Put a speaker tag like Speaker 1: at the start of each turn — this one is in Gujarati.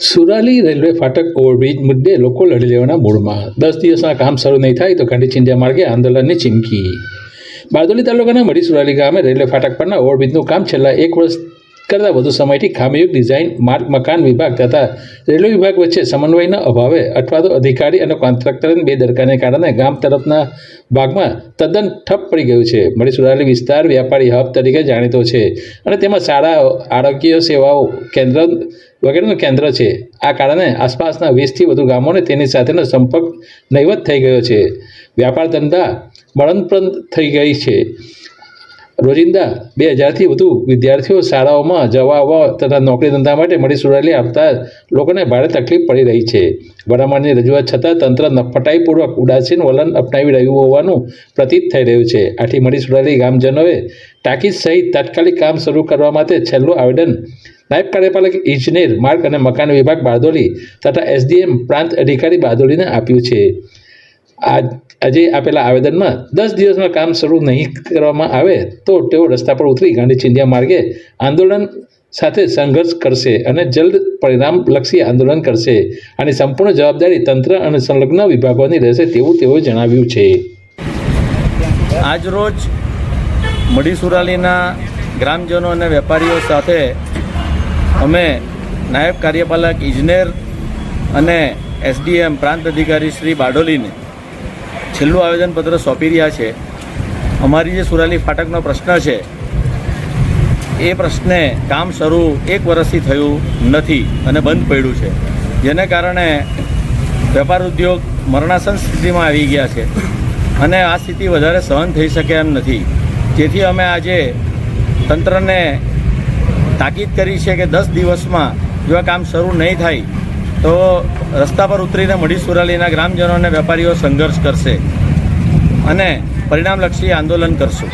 Speaker 1: સુરાલી રેલવે ફાટક ઓવરબ્રિજ મુદ્દે લોકો લડી લેવાના મૂળમાં. દસ દિવસમાં કામ શરૂ નહીં થાય તો ગાંધી ચિંધ્યા માર્ગે આંદોલનની ચીમકી. બારદોલી તાલુકાના મડી સુરાલી ગામે રેલવે ફાટક પરના ઓવરબ્રિજનું કામ છેલ્લા એક વર્ષ કરતાં વધુ સમયથી ખામીયુક્ત ડિઝાઇન, માર્ગ, મકાન વિભાગ તથા રેલવે વિભાગ વચ્ચે સમન્વયના અભાવે અથવા તો અધિકારી અને કોન્ટ્રાક્ટરની બેદરકારીને કારણે ગામ તરફના ભાગમાં તદ્દન ઠપ પડી ગયું છે. મળી વિસ્તાર, વ્યાપારી હબ તરીકે જાણીતો છે અને તેમાં શાળા, આરોગ્ય સેવાઓ કેન્દ્ર વગેરેનું કેન્દ્ર છે. આ કારણે આસપાસના વીસથી વધુ ગામોને તેની સાથેનો સંપર્ક નહીવત થઈ ગયો છે. વ્યાપાર ધંધા મળનપ્રદ થઈ ગઈ છે. રોજિંદા બે હજારથી વધુ વિદ્યાર્થીઓ શાળાઓમાં જવા આવવા તથા નોકરી ધંધા માટે મળી સુરાલી આપતા લોકોને ભારે તકલીફ પડી રહી છે. વડામણની રજૂઆત છતાં તંત્ર નફટાઈપૂર્વક ઉદાસીન વલણ અપનાવી રહ્યું હોવાનું પ્રતીત થઈ રહ્યું છે. આથી મળી સુરાલી ગામજનોએ ટાંકી સહિત તાત્કાલિક કામ શરૂ કરવા માટે છેલ્લું આવેદન નાયબ કાર્યપાલક ઇજનેર, માર્ગ અને મકાન વિભાગ બારદોલી તથા એસડીએમ પ્રાંત અધિકારી બારદોલીને આપ્યું છે. આજ આજે આપેલા આવેદનમાં દસ દિવસમાં કામ શરૂ નહીં કરવામાં આવે તો તેઓ રસ્તા પર ઉતરી ગાંધી ચિંધ્યા માર્ગે આંદોલન સાથે સંઘર્ષ કરશે અને જલ્દ પરિણામલક્ષી આંદોલન કરશે અને સંપૂર્ણ જવાબદારી તંત્ર અને સંલગ્ન વિભાગોની રહેશે તેવું તેઓએ જણાવ્યું છે.
Speaker 2: આજરોજ મડીસુરાલીના ગ્રામજનો અને વેપારીઓ સાથે અમે નાયબ કાર્યપાલક ઇજનેર અને એસડીએમ પ્રાંત અધિકારી શ્રી બારડોલીને છેલ્લું આવેદનપત્ર સોંપી રહ્યા છે. અમારી જે સુરાલી ફાટકનો પ્રશ્ન છે, એ પ્રશ્ને કામ શરૂ એક વર્ષથી થયું નથી અને બંધ પડ્યું છે. જેને કારણે વેપાર ઉદ્યોગ મરણાસન સ્થિતિમાં આવી ગયા છે અને આ સ્થિતિ વધારે સહન થઈ શકે એમ નથી. જેથી અમે આજે તંત્રને તાકીદ કરી છે કે દસ દિવસમાં જો આ કામ શરૂ નહીં થાય તો રસ્તા પર ઉતરીને મઢી સુરાલીના ગ્રામજનો અને વેપારીઓ સંઘર્ષ કરશે અને પરિણામલક્ષી આંદોલન કરશું.